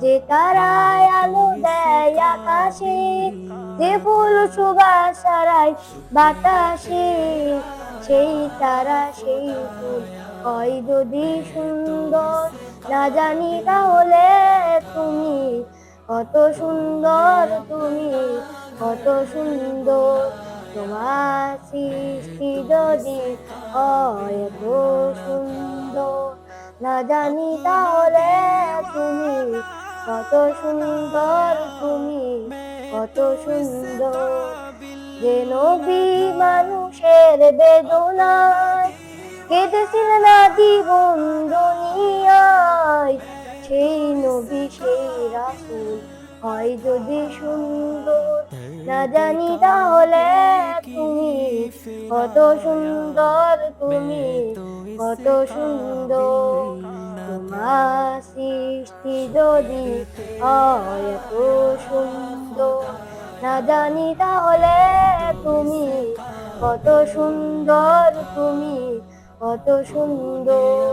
যে তারায় আলো দেয় আকাশে, যে ফুল সুবাস ছড়ায় বাতাসে, সেই তারা, সেই ফুল। হয় যদি সুন্দর, না জানি তাহলে তুমি কত সুন্দর তুমি, কত সুন্দর তোমার সৃষ্টি যদি হয় সুন্দর। না জানি তাহলে তুমি কত সুন্দর তুমি, কত সুন্দর। যে নবী মানুষের বেদনায় না জীবন দুনিয়ায় সেই নবী, সেই রাসূল। হয় যদি সুন্দর, না জানি তাহলে তুমি কত সুন্দর তুমি, কত সুন্দর। সৃষ্টি যদি এত সুন্দর। না জানি তাহলে তুমি কত সুন্দর তুমি কত সুন্দর।